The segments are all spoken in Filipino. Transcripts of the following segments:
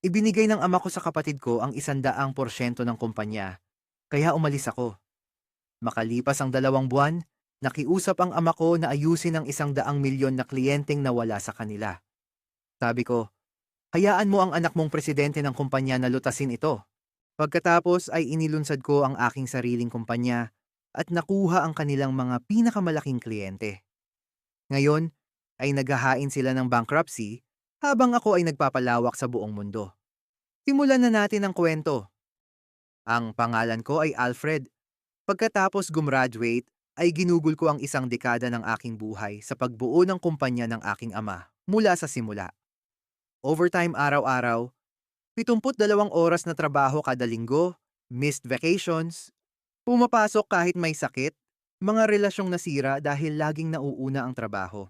Ibinigay ng ama ko sa kapatid ko ang isandaang porsyento ng kumpanya, kaya umalis ako. Makalipas ang dalawang buwan, nakiusap ang ama ko na ayusin ang isang daang milyon na kliyenteng nawala sa kanila. Sabi ko, hayaan mo ang anak mong presidente ng kumpanya na lutasin ito. Pagkatapos ay inilunsad ko ang aking sariling kumpanya at nakuha ang kanilang mga pinakamalaking kliyente. Ngayon ay naghahain sila ng bankruptcy habang ako ay nagpapalawak sa buong mundo. Simulan na natin ang kwento. Ang pangalan ko ay Alfred. Pagkatapos gumraduate, ay ginugol ko ang isang dekada ng aking buhay sa pagbuo ng kumpanya ng aking ama mula sa simula. Overtime araw-araw, 72 oras na trabaho kada linggo, missed vacations, pumapasok kahit may sakit, mga relasyong nasira dahil laging nauuna ang trabaho.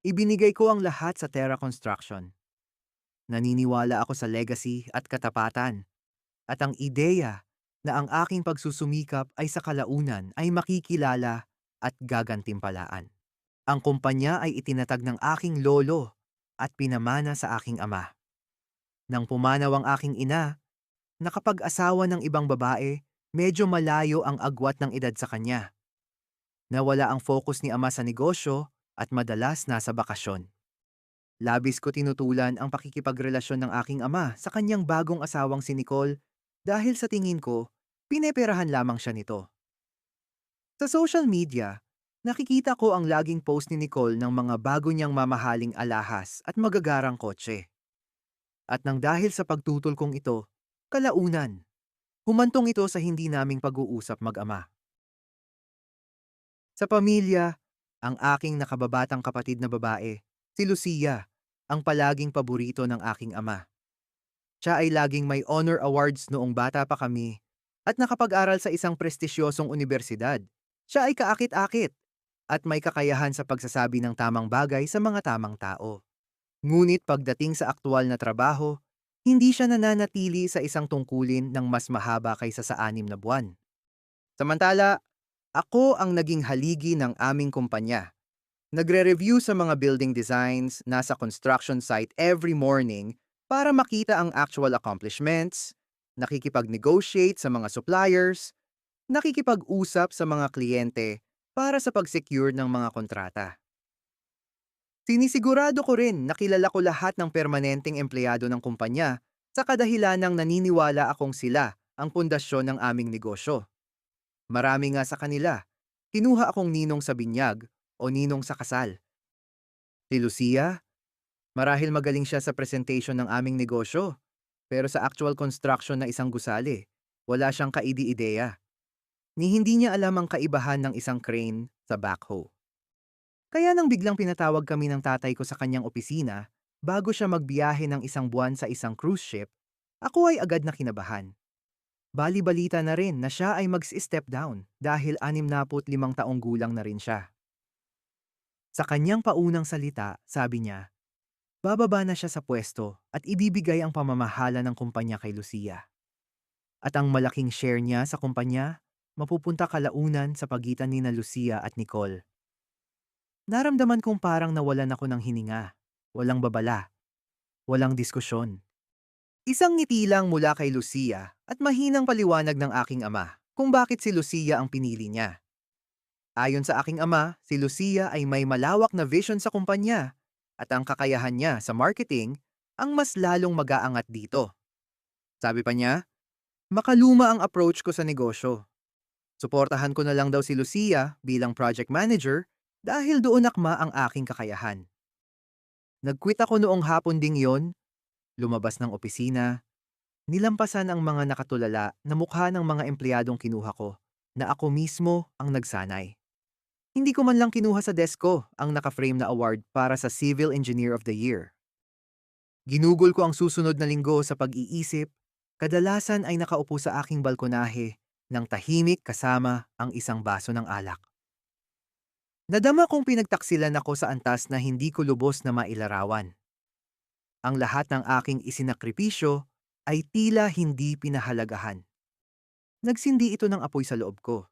Ibinigay ko ang lahat sa Terra Construction. Naniniwala ako sa legacy at katapatan. At ang ideya na ang aking pagsusumikap ay sa kalaunan ay makikilala at gagantimpalaan. Ang kumpanya ay itinatag ng aking lolo at pinamana sa aking ama. Nang pumanaw ang aking ina, nakapag-asawa ng ibang babae, medyo malayo ang agwat ng edad sa kanya. Nawala ang focus ni ama sa negosyo at madalas nasa bakasyon. Labis ko tinutulan ang pakikipagrelasyon ng aking ama sa kanyang bagong asawang si Nicole dahil sa tingin ko, pineperahan lamang siya nito. Sa social media, nakikita ko ang laging post ni Nicole ng mga bago niyang mamahaling alahas at magagarang kotse. At nang dahil sa pagtutol kong ito, kalaunan, humantong ito sa hindi naming pag-uusap mag-ama. Sa pamilya, ang aking nakababatang kapatid na babae, si Lucia, ang palaging paborito ng aking ama. Siya ay laging may honor awards noong bata pa kami at nakapag-aral sa isang prestisyosong universidad. Siya ay kaakit-akit at may kakayahan sa pagsasabi ng tamang bagay sa mga tamang tao. Ngunit pagdating sa aktual na trabaho, hindi siya nananatili sa isang tungkulin ng mas mahaba kaysa sa anim na buwan. Samantala, ako ang naging haligi ng aming kumpanya. Nagre-review sa mga building designs, nasa construction site every morning para makita ang actual accomplishments, nakikipag-negotiate sa mga suppliers, nakikipag-usap sa mga kliyente para sa pag-secure ng mga kontrata. Sinisigurado ko rin na kilala ko lahat ng permanenteng empleyado ng kumpanya sa kadahilanang naniniwala akong sila ang pundasyon ng aming negosyo. Marami nga sa kanila. Kinuha akong ninong sa binyag o ninong sa kasal. Si Lucia, marahil magaling siya sa presentation ng aming negosyo, pero sa actual construction na isang gusali, wala siyang kaidi-ideya. Ni hindi niya alam ang kaibahan ng isang crane sa backhoe. Kaya nang biglang pinatawag kami ng tatay ko sa kanyang opisina, bago siya magbiyahe ng isang buwan sa isang cruise ship, ako ay agad na kinabahan. Bali-balita na rin na siya ay mag-step down dahil 65 taong gulang na rin siya. Sa kanyang paunang salita, sabi niya, bababa na siya sa pwesto at ibibigay ang pamamahala ng kumpanya kay Lucia. At ang malaking share niya sa kumpanya, mapupunta kalaunan sa pagitan ni na Lucia at Nicole. Naramdaman kong parang nawalan ako ng hininga, walang babala, walang diskusyon. Isang ngiti lang mula kay Lucia at mahinang paliwanag ng aking ama kung bakit si Lucia ang pinili niya. Ayon sa aking ama, si Lucia ay may malawak na vision sa kumpanya at ang kakayahan niya sa marketing ang mas lalong mag-aangat dito. Sabi pa niya, makaluma ang approach ko sa negosyo. Suportahan ko na lang daw si Lucia bilang project manager dahil doon akma ang aking kakayahan. Nag-quit ako noong hapon ding yon lumabas ng opisina, nilampasan ang mga nakatulala na mukha ng mga empleyadong kinuha ko na ako mismo ang nagsanay. Hindi ko man lang kinuha sa desk ko ang naka-frame na award para sa Civil Engineer of the Year. Ginugol ko ang susunod na linggo sa pag-iisip, kadalasan ay nakaupo sa aking balkonahe ng tahimik kasama ang isang baso ng alak. Nadama kong pinagtaksilan ako sa antas na hindi ko lubos na mailarawan. Ang lahat ng aking isinakripisyo ay tila hindi pinahalagahan. Nagsindi ito ng apoy sa loob ko.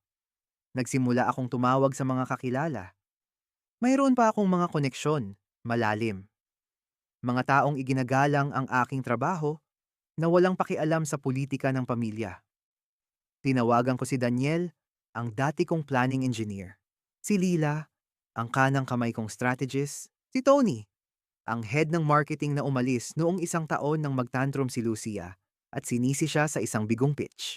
Nagsimula akong tumawag sa mga kakilala. Mayroon pa akong mga koneksyon, malalim. Mga taong iginagalang ang aking trabaho na walang pakialam sa politika ng pamilya. Tinawagan ko si Daniel, ang dati kong planning engineer. Si Lila, ang kanang kamay kong strategist. Si Tony, ang head ng marketing na umalis noong isang taon nang magtantrum si Lucia at sinisi siya sa isang bigong pitch.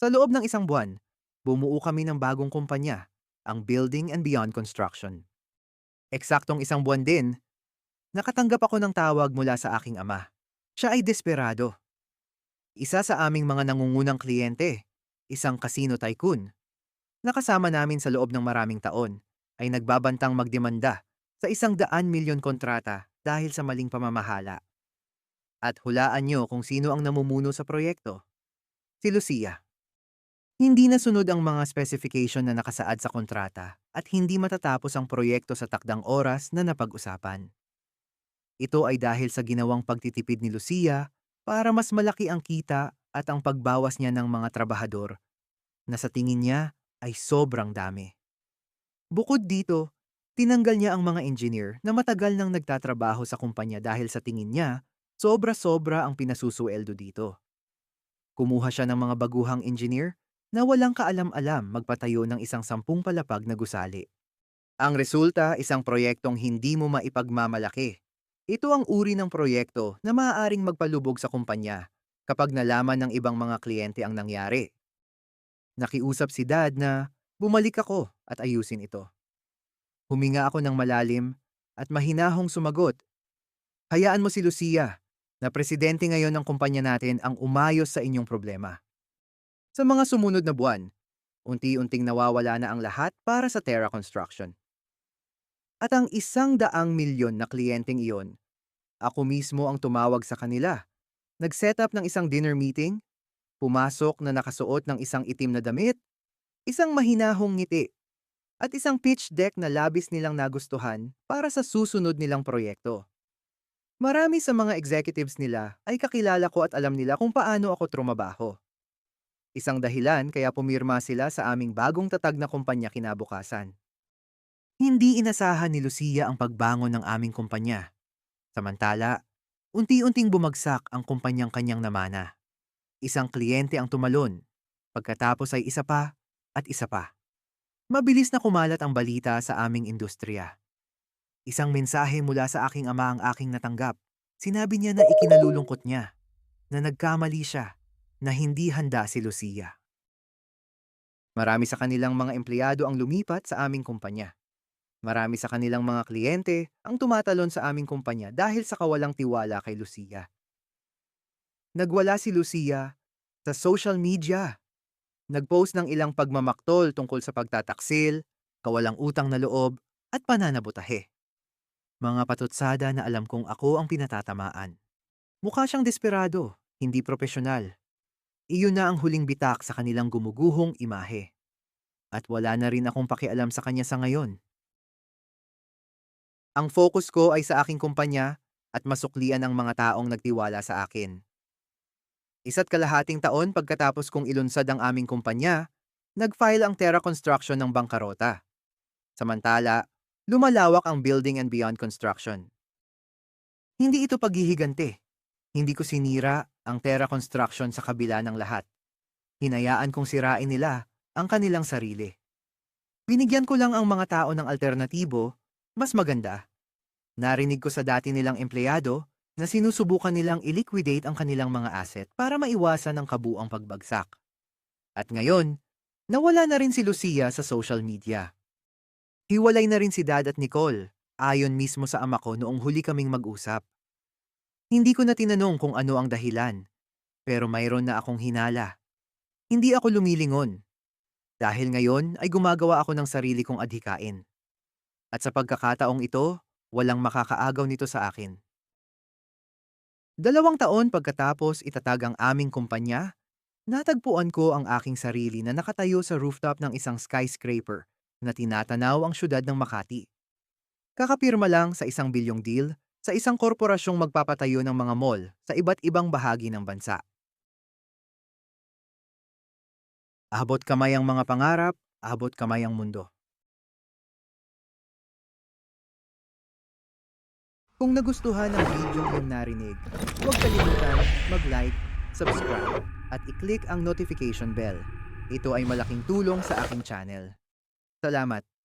Sa loob ng isang buwan, bumuo kami ng bagong kumpanya, ang Building and Beyond Construction. Eksaktong isang buwan din, nakatanggap ako ng tawag mula sa aking ama. Siya ay desperado. Isa sa aming mga nangungunang kliyente, isang casino tycoon. Nakasama namin sa loob ng maraming taon, ay nagbabantang magdemanda sa isang daan milyon kontrata dahil sa maling pamamahala. At hulaan nyo kung sino ang namumuno sa proyekto. Si Lucia. Hindi nasunod ang mga specification na nakasaad sa kontrata at hindi matatapos ang proyekto sa takdang oras na napag-usapan. Ito ay dahil sa ginawang pagtitipid ni Lucia para mas malaki ang kita at ang pagbawas niya ng mga trabahador na sa tingin niya ay sobrang dami. Bukod dito, Tinanggal niya ang mga engineer na matagal nang nagtatrabaho sa kumpanya dahil sa tingin niya, sobra-sobra ang pinasusueldo dito. Kumuha siya ng mga baguhang engineer na walang kaalam-alam magpatayo ng isang sampung palapag na gusali. Ang resulta, isang proyektong hindi mo maipagmamalaki. Ito ang uri ng proyekto na maaaring magpalubog sa kumpanya kapag nalaman ng ibang mga kliyente ang nangyari. Nakiusap si dad na bumalik ako at ayusin ito. Huminga ako ng malalim at mahinahong sumagot. Hayaan mo si Lucia, na presidente ngayon ng kumpanya natin ang umayos sa inyong problema. Sa mga sumunod na buwan, unti-unting nawawala na ang lahat para sa Terra Construction. At ang isang daang milyon na kliyenteng iyon, ako mismo ang tumawag sa kanila. Nag-set up ng isang dinner meeting, pumasok na nakasuot ng isang itim na damit, isang mahinahong ngiti at isang pitch deck na labis nilang nagustuhan para sa susunod nilang proyekto. Marami sa mga executives nila ay kakilala ko at alam nila kung paano ako trumabaho. Isang dahilan kaya pumirma sila sa aming bagong tatag na kumpanya kinabukasan. Hindi inasahan ni Lucia ang pagbangon ng aming kumpanya. Samantala, unti-unting bumagsak ang kumpanyang kanyang namana. Isang kliyente ang tumalon, pagkatapos ay isa pa at isa pa. Mabilis na kumalat ang balita sa aming industriya. Isang mensahe mula sa aking ama ang aking natanggap. Sinabi niya na ikinalulungkot niya, na nagkamali siya, na hindi handa si Lucia. Marami sa kanilang mga empleyado ang lumipat sa aming kumpanya. Marami sa kanilang mga kliyente ang tumatalon sa aming kumpanya dahil sa kawalang tiwala kay Lucia. Nagwala si Lucia sa social media Nagpost ng ilang pagmamaktol tungkol sa pagtataksil, kawalang utang na loob, at pananabutahe. Mga patutsada na alam kong ako ang pinatatamaan. Mukha siyang desperado, hindi propesyonal. Iyon na ang huling bitak sa kanilang gumuguhong imahe. At wala na rin akong pakialam sa kanya sa ngayon. Ang focus ko ay sa aking kumpanya at masuklian ang mga taong nagtiwala sa akin. Isa't kalahating taon pagkatapos kong ilunsad ang aming kumpanya, nag-file ang Terra Construction ng bangkarota. Samantala, lumalawak ang Building and Beyond Construction. Hindi ito paghihigante. Hindi ko sinira ang Terra Construction sa kabila ng lahat. Hinayaan kong sirain nila ang kanilang sarili. Binigyan ko lang ang mga tao ng alternatibo, mas maganda. Narinig ko sa dati nilang empleyado na sinusubukan nilang i-liquidate ang kanilang mga asset para maiwasan ang kabuang pagbagsak. At ngayon, nawala na rin si Lucia sa social media. Hiwalay na rin si Dad at Nicole, ayon mismo sa ama ko noong huli kaming mag-usap. Hindi ko na tinanong kung ano ang dahilan, pero mayroon na akong hinala. Hindi ako lumilingon. Dahil ngayon ay gumagawa ako ng sarili kong adhikain. At sa pagkakataong ito, walang makakaagaw nito sa akin. Dalawang taon pagkatapos itatag ang aming kumpanya, natagpuan ko ang aking sarili na nakatayo sa rooftop ng isang skyscraper na tinatanaw ang syudad ng Makati. Kakapirma lang sa isang bilyong deal sa isang korporasyong magpapatayo ng mga mall sa iba't ibang bahagi ng bansa. Abot kamay ang mga pangarap, abot kamay ang mundo. Kung nagustuhan ang video yung narinig, huwag kalimutan mag-like, subscribe, at i-click ang notification bell. Ito ay malaking tulong sa aking channel. Salamat!